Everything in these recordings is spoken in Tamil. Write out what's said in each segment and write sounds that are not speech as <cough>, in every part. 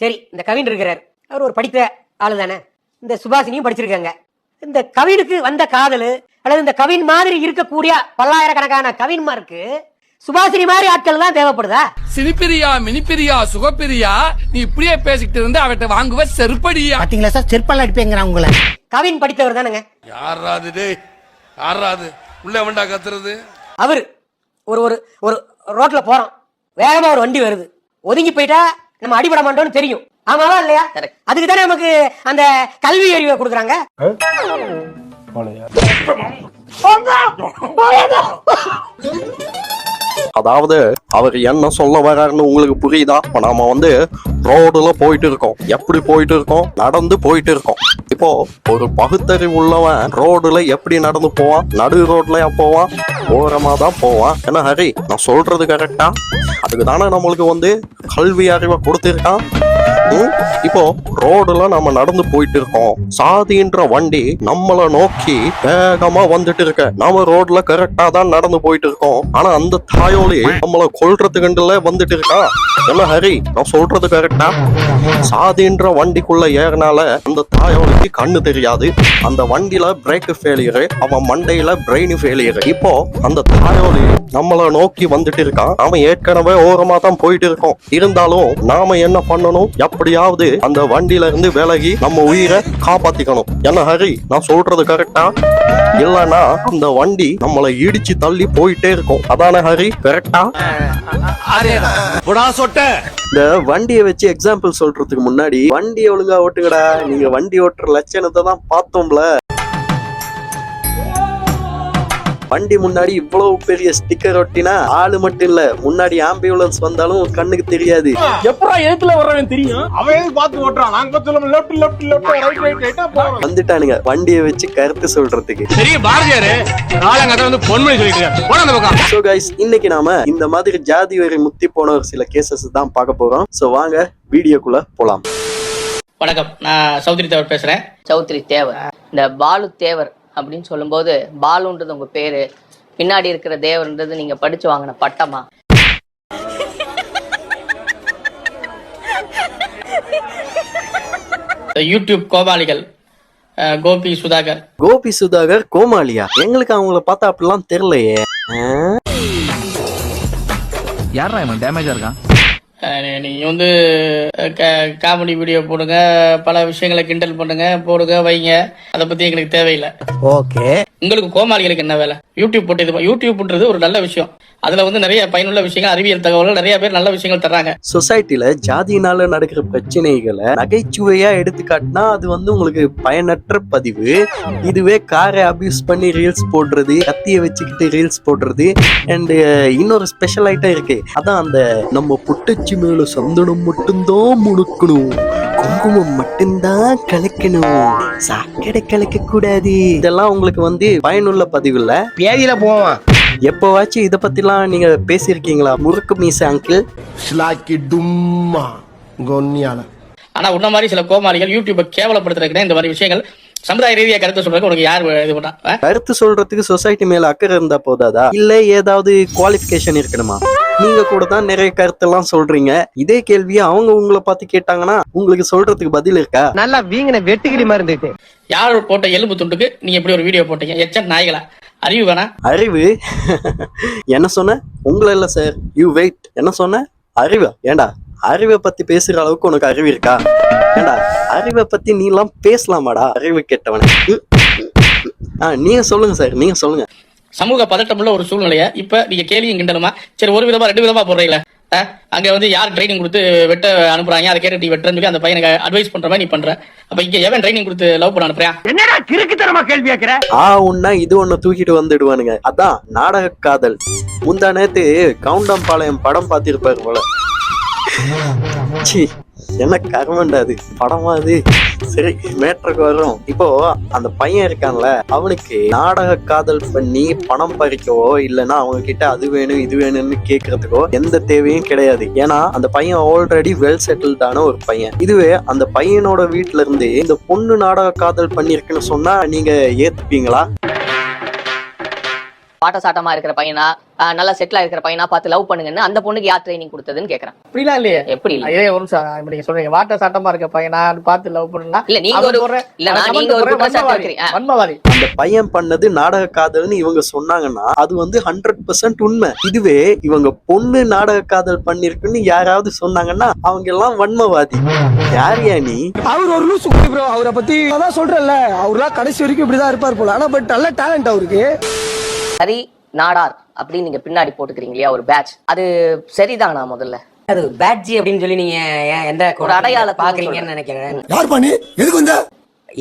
சரி இந்த கவின் இருக்கிறார். அவர் ஒரு படித்த ஆளு தானே இந்த சுபாஷினியும் படிச்சிருக்காங்க. இந்த கவினுக்கு வந்த காதல் அல்லது இந்த கவின் மாதிரி இருக்கக்கூடிய பல்லாயிரக்கணக்கான கவின்மாருக்கு சுபாஷினி மாதிரி ஆட்கள் தான் தேவைப்படுதா? சினிப்பிரியா மினிப்பிரியா சுகப்பிரியா நீ இப்படியே பேசிக்கிட்டு இருந்து அவட்ட வாங்குவ செருப்படியா? பாத்தீங்களா சார்? செருப்பால் அடிப்பேங்கிறான் உங்களை. கவின் படித்தவர் தானுங்க. யாராது டேய்? யாராது உள்ள வேண்டா கத்துறது. அவர் ஒரு ஒரு ஒரு ரோட்ல போறோம் வேகமா ஒரு வண்டி வருது. ஒதுங்கி போயிட்டா நம்ம அடிபட மாட்டோம்னு தெரியும். ஆமாவா இல்லையா? அதுக்கு தானே நமக்கு அந்த கல்வி அறிவை கொடுக்குறாங்க? அதாவது அவர் என்ன சொல்ல வர்றாருன்னு உங்களுக்கு புரியுதா? இப்ப நாம வந்து ரோடுல போயிட்டு இருக்கோம். எப்படி போயிட்டு இருக்கோம்? நடந்து போயிட்டு இருக்கோம். இப்போ ஒரு பகுத்தறிவு உள்ளவன் ரோடுல எப்படி நடந்து போவான்? நடு ரோட்லயா போவான்? ஓரமா தான் போவான். என்ன ஹரி நான் சொல்றது கரெக்டா அதுக்கு தானே நம்மளுக்கு வந்து கல்வி அறிவை கொடுத்துருக்கான்? இப்போ ரோடுல நம்ம நடந்து போயிட்டு இருக்கோம். சாதின்ற வண்டி நம்மள நோக்கி வேகமா வந்துட்டு இருக்க. நாம ரோட்ல கரெக்டா தான் நடந்து போயிட்டு இருக்கோம். ஆனா அந்த தாயோலி நம்மள கொல்றதுக்குண்டுல வந்துட்டு இருக்கா? என்ன ஹரி நான் சொல்றது கரெக்டா சாதின்ற வண்டிக்குள்ள ஏறினால அந்த தாயோலிக்கு கண்ணு தெரியாது. அந்த வண்டியில பிரேக் ஃபெயிலியரு அவன் மண்டையில பிரெயின் ஃபெயிலியரு இப்போ அந்த தாயோலி நம்மள நோக்கி வந்துட்டு இருக்கான் அவன் ஏற்கனவே ஓரமா தான் போயிட்டு இருக்கோம். இருந்தாலும் நாம என்ன பண்ணணும்? எப்படி எப்படியாவது அந்த வண்டியில இருந்து விலகி நம்ம உயிரை காப்பாத்திக்கணும். என்ன ஹரி நான் சொல்றது கரெக்டா இல்லனா அந்த வண்டி நம்மளை இடிச்சு தள்ளி போயிட்டே இருக்கும். அதானே ஹரி? கரெக்டா இந்த வண்டியை வச்சு எக்ஸாம்பிள் சொல்றதுக்கு முன்னாடி வண்டியை ஒழுங்கா ஓட்டுங்கடா. நீங்க வண்டி ஓட்டுற லட்சணத்தை தான் பார்த்தோம்ல. வண்டி முன்னாடி இவ்வளவு பெரிய ஸ்டிக்கர் ஒட்டினா ஆளு மட்டும் இல்ல. முன்னாடி ஆம்புலன்ஸ் வந்தாலும் கண்ணுக்கு தெரியாது. அவன் பார்த்து ஓட்டுறான்? நாங்க சொல்லுவோம் left left left right right ரைட்டா போறோம். வந்துட்டானுங்க. வண்டியை வச்சு கருத்து சொல்றதுக்கு. பெரிய பாரதியாரு காலங்கத்தை வந்து பொன்மொழி சொல்லிட்டு போன அந்த பக்கம். சோ கைஸ் இன்னைக்கு நாம இந்த மாதிரி ஜாதி வரி முத்தி போன ஒரு சில கேசஸ் தான் பார்க்க போறோம். சோ வாங்க வீடியோக்குள்ள போலாம். வணக்கம். நான் சௌத்ரி தேவர் பேசுறேன். சௌத்ரி தேவர். இந்த பாலு தேவர் அப்படின்னு சொல்லும்போது பாலுன்றது உங்க பேரு. பின்னாடி இருக்கிற தேவர்ன்றது நீங்க படிச்சு வாங்கின பட்டமா? யூடியூப் கோமாளிகள் அஹ், கோபி சுதாகர். கோபி சுதாகர் கோமாளியா? எங்களுக்கு அவங்கள பார்த்தா அப்படிலாம் தெரியலையே? யாரா இவன்? டேமேஜா இருக்கான்? அஹ், நீ- நீங்க வந்து காமெடி வீடியோ போடுங்க பல விஷயங்களை கிண்டல் பண்ணுங்க போடுங்க வைங்க. அதை பத்தி எங்களுக்கு தேவையில்லை. ஓகே. உங்களுக்கு கோமாளிகளுக்கு என்ன வேலை? யூடியூப் போட்டு இது யூடியூப்ன்றது ஒரு நல்ல விஷயம். அதுல வந்து நிறைய பயனுள்ள விஷயங்கள் அறிவியல் தகவல்கள் நிறைய பேர் நல்ல விஷயங்கள் தர்றாங்க. சொசைட்டில ஜாதியினால நடக்கிற பிரச்சனைகளை நகைச்சுவையா எடுத்துக்காட்டினா அது வந்து உங்களுக்கு பயனற்ற பதிவு. இதுவே காரை அபியூஸ் பண்ணி ரீல்ஸ் போடுறது கத்திய வச்சுக்கிட்டு ரீல்ஸ் போடுறது அண்ட் இன்னொரு ஸ்பெஷல் ஐட்டம் இருக்கு. அதான் அந்த நம்ம புட்டச்சி மேல சந்தனம் மட்டும்தான் முணுக்கணும். குங்குமம் மட்டும்தான் கலக்கணும். சாக்கடை கலக்க கூடாது. இதெல்லாம் உங்களுக்கு வந்து பயனுள்ள பதிவு இல்ல பேதியில போவான் எப்பவாச்சும் இத பத்திலாம் நீங்க பேசியிருக்கீங்களா? முறுக்கு மீச அங்கிள் ஸ்லாக்கி டும்மா கொன்னியால. ஆனா உன்ன மாதிரி சில கோமாளிகள் யூடியூப்பை கேவலப்படுத்துறதுக்கு இந்த மாதிரி விஷயங்கள் சமுதாய ரீதியா கருத்து சொல்றதுக்கு உனக்கு யார் இது பண்ணா? கருத்து சொல்றதுக்கு சொசைட்டி மேல அக்கறை இருந்தா போதாதா? இல்ல ஏதாவது குவாலிஃபிகேஷன் இருக்கணுமா? நீங்க கூட தான் நிறைய கருத்தெல்லாம் சொல்றீங்க. இதே கேள்வியை அவங்க உங்களை பார்த்து கேட்டாங்கன்னா உங்களுக்கு சொல்றதுக்கு பதில் இருக்கா? நல்லா வீங்கின வெட்டுக்கிடி மாதிரி இருந்துட்டு யார் போட்ட எலும்பு துண்டுக்கு நீங்க இப்படி ஒரு வீடியோ போட்டீங்க? எச்ச நாய்களா? அறிவு வேணா. அறிவு? <laughs> என்ன சொன்ன? உங்களை இல்ல சார் யூ வெயிட் என்ன சொன்ன? அறிவா. ஏண்டா? அறிவை பத்தி பேசுற அளவுக்கு உனக்கு அறிவு இருக்கா? ஏண்டா? அறிவை பத்தி நீ எல்லாம் பேசலாமாடா? அறிவு கெட்டவன. ஆ நீங்க சொல்லுங்க சார் நீங்க சொல்லுங்க. சமூக பதட்டமுள்ள ஒரு சூழ்நிலைய இப்ப நீங்க கேள்வியும் கிண்டலுமா? சரி ஒரு விதமா ரெண்டு விதமா போடுறீங்களா? அங்க வந்து யார் ட்ரைனிங் கொடுத்து வெட்ட அனுப்புறாங்க? அதை கேட்டு வெட்டுறன்னு சொல்லி அந்த பையனுக்கு அட்வைஸ் பண்ற மாதிரி நீ பண்ற. அப்ப இங்க எவன் ட்ரைனிங் கொடுத்து லவ் பண்ண அனுப்புறான்? என்னடா கிறுக்குத்தனமா கேள்வி கேட்கிற ஆ உன்னா இது ஒண்ணு தூக்கிட்டு வந்துடுவானுங்க. அதான் நாடக காதல். முந்தா நேத்து கவுண்டம்பாளையம் படம் பார்த்திருப்பாரு போல. ச்சீ, என்ன கர்மண்டா அது? படமா அது? சரி மேட்ருக்கு வரும் இப்போ அந்த பையன் இருக்கான்ல அவனுக்கு நாடக காதல் பண்ணி பணம் பறிக்கவோ இல்லைன்னா அவங்க கிட்ட அது வேணும் இது வேணும்னு கேட்கறதுக்கோ எந்த தேவையும் கிடையாது. ஏன்னா அந்த பையன் ஆல்ரெடி வெல் செட்டில்டான ஒரு பையன். இதுவே அந்த பையனோட வீட்டுல இருந்து இந்த பொண்ணு நாடக காதல் பண்ணிருக்குன்னு சொன்னா நீங்க ஏத்துப்பீங்களா? பாட்ட சாட்டமா இருக்கிற பையனா ஆஹ் நல்லா செட்டில் இருக்கிற பையனா பார்த்து லவ் பண்ணுங்கன்னு அந்த பொண்ணுக்கு யார் ட்ரைனிங் கொடுத்ததுன்னு கேக்குறேன். அப்படிலாம் இல்லையே? எப்படி இல்ல? இதே ஒரு நிமிஷம் நீங்க சொல்றீங்க வாட்ட சாட்டமா இருக்க பையனா பார்த்து லவ் பண்ணா இல்ல, நீங்க ஒரு- இல்ல, நான் நீங்க ஒரு. வன்மவாதி அந்த பையன் பண்ணது நாடக காதல்னு இவங்க சொன்னாங்கன்னா அது வந்து ஹண்ட்ரட் பர்சன்ட் உண்மை. இதுவே இவங்க பொண்ணு நாடக காதல் பண்ணிருக்குன்னு யாராவது சொன்னாங்கன்னா அவங்க எல்லாம் வன்மவாதி யாரியா நீ? அவர் ஒரு லூசு ப்ரோ அவரை பத்தி அதான் சொல்றேன்ல. அவர்லாம் கடைசி வரைக்கும் இப்படிதான் இருப்பார் போல. ஆனா பட் நல்ல டேலண்ட் அவருக்கு. சரி நாடார் அப்படின்னு நீங்க பின்னாடி போட்டுக்கிறீங்க இல்லையா ஒரு பேட்ச் அது சரிதானா முதல்ல? அது பேட்ஜி அப்படின்னு சொல்லி நீங்க ஏன் எந்த ஒரு அடையாளத்தை பாக்குறீங்கன்னு நினைக்கிறேன்.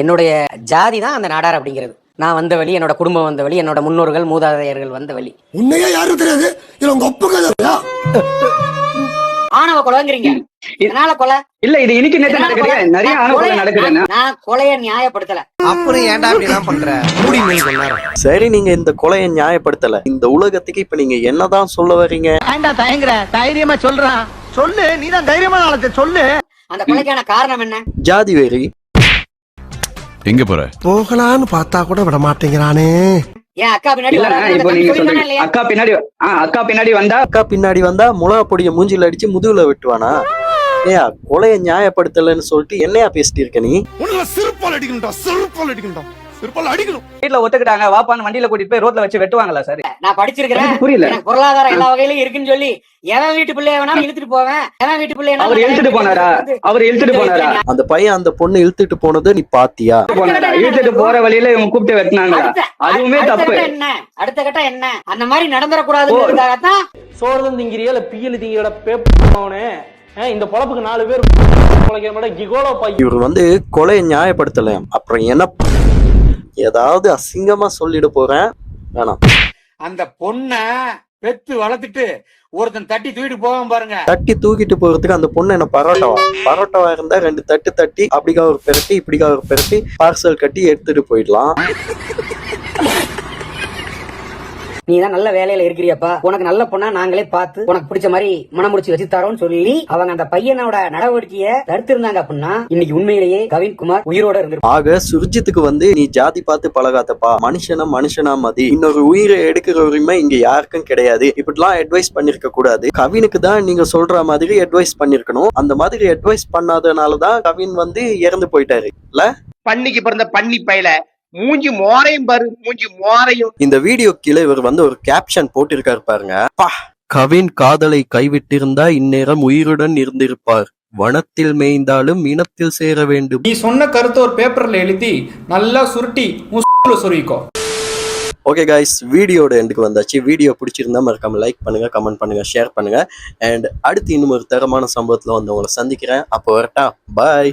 என்னுடைய ஜாதி தான் அந்த நாடார் அப்படிங்கிறது. நான் வந்த வழி என்னோட குடும்பம் வந்த வழி என்னோட முன்னோர்கள் மூதாதையர்கள் வந்த வழி. உன்னையே யாரும் தெரியாது. இல்ல உங்க ஒப்புக்கதா ஆணவ கொலைங்கிறீங்க. இதனால கொலை? இல்ல இது இன்னைக்கு. நிறைய ஆணவ நான் கொலைய நியாயப்படுத்தல. அப்புறம் ஏன்டா இப்படி பண்ற? சரி நீங்க இந்த கொலையை நியாயப்படுத்தல. இந்த உலகத்துக்கு இப்ப நீங்க என்னதான் சொல்ல வர்றீங்க? ஏன்டா தயங்குற? தைரியமா சொல்றான் சொல்லு நீ தான் தைரியமான ஆளத்தை சொல்லு. அந்த கொலைக்கான காரணம் என்ன? ஜாதி வெறி. எங்க போற? போகலான்னு பார்த்தா கூட விட மாட்டேங்கிறானே அக்கா பின்னாடி இல்ல வராது, அந்த இப்போ தம்பி நீங்க சொல்லிட்டானா சொல்றீங்க. இல்லையா? அக்கா பின்னாடி ஆ அக்கா பின்னாடி வந்தா? அக்கா பின்னாடி வந்தா மிளகா பொடிய மூஞ்சில அடிச்சு முதுகுல வெட்டுவானா? ஏயா கொலையை நியாயப்படுத்தலன்னு சொல்லிட்டு என்னையா பேசிட்டு இருக்க நீ? அடிக்கணும். வீட்டுல ஒத்துக்கிட்டாங்க வாப்பான்னு வண்டியில கூட்டிட்டு போய் ரோட்ல வச்சு வெட்டுவாங்களா சார்? நான் படிச்சிருக்கிறேன். புரியல. பொருளாதாரம் எல்லா வகையிலும் இருக்குன்னு சொல்லி எவன் வீட்டு பிள்ளைய வேணாலும் இழுத்துட்டு போவேன். எவன் வீட்டு பிள்ளைய அவர் இழுத்துட்டு போனாரா? அவர் இழுத்துட்டு போனாரா? அந்த பையன் அந்த பொண்ணு இழுத்துட்டு போனதை நீ பாத்தியா? இழுத்துட்டு போற வழியில இவங்க கூப்பிட்டு அதுவுமே தப்பு. என்ன? அடுத்த கட்டம் என்ன? அந்த மாதிரி நடந்துடக்கூடாதுங்கிறதுக்காகத்தான் சோறு திங்கிறியா இல்ல பியல் திங்கிற பேப்பவனே இந்த பொழப்புக்கு நாலு பேர் இவர் வந்து கொலையை நியாயப்படுத்தல. அப்புறம் என்ன ஏதாவது அசிங்கமா சொல்லிட போறேன். வேணாம். அந்த பொண்ண பெத்து வளர்த்துட்டு ஒருத்தன் தட்டி தூக்கிட்டு போவான் பாருங்க. தட்டி தூக்கிட்டு போறதுக்கு அந்த பொண்ணு என்ன பரோட்டாவா? பரோட்டாவா இருந்தா ரெண்டு தட்டு தட்டி அப்படிக்கா ஒரு பெரட்டி இப்படிக்கா ஒரு பெரட்டி பார்சல் கட்டி எடுத்துட்டு போயிடலாம். நீ தான் நல்ல வேலையில இருக்கிறியப்பா. உனக்கு நல்ல பொண்ணா நாங்களே பார்த்து உனக்கு பிடிச்ச மாதிரி மனம் முடிச்சு வச்சு தரோம்னு சொல்லி அவங்க அந்த பையனோட நடவடிக்கையை தடுத்திருந்தாங்க அப்படின்னா இன்னைக்கு உண்மையிலேயே கவின்குமார் உயிரோட இருந்திருப்பான் ஆக சுர்ஜித்துக்கு வந்து நீ ஜாதி பார்த்து பழகாதப்பா. மனுஷன மனுஷனா மதி. இன்னொரு உயிரை எடுக்கிற உரிமை இங்க யாருக்கும் கிடையாது. இப்படிலாம் அட்வைஸ் பண்ணிருக்க கூடாது. கவினுக்கு தான் நீங்க சொல்ற மாதிரி அட்வைஸ் பண்ணிருக்கணும். அந்த மாதிரி அட்வைஸ் பண்ணாதனாலதான் கவின் வந்து இறந்து போயிட்டாரு. இல்ல? பண்ணிக்கு பிறந்த பண்ணி பையில மூஞ்சி மோரையும் பாரு மூஞ்சி மோரையும். இந்த வீடியோ கீழே இவர் வந்து ஒரு கேப்ஷன் போட்டிருக்காரு பாருங்க. பா. கவின் காதலை கைவிட்டிருந்தா இந்நேரம் உயிருடன் இருந்திருப்பார். வனத்தில் மேய்ந்தாலும் இனத்தில் சேர வேண்டும். நீ சொன்ன கருத்தை ஒரு பேப்பர்ல எழுதி நல்லா சுருட்டி முஸ்ல சொருவிக்கோ ஓகே காய்ஸ் வீடியோட எண்டுக்கு வந்தாச்சு. வீடியோ பிடிச்சிருந்தா மறக்காம லைக் பண்ணுங்க கமெண்ட் பண்ணுங்க ஷேர் பண்ணுங்க. அண்ட் அடுத்து இன்னும் ஒரு தரமான சம்பவத்துல வந்து உங்களை சந்திக்கிறேன். அப்போ வரட்டா. பாய்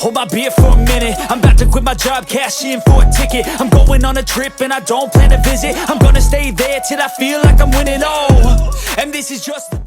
Hold my beer for a minute. I'm about to quit my job, cash in for a ticket. I'm going on a trip and I don't plan to visit. I'm gonna stay there till I feel like I'm winning. Oh, and this is just.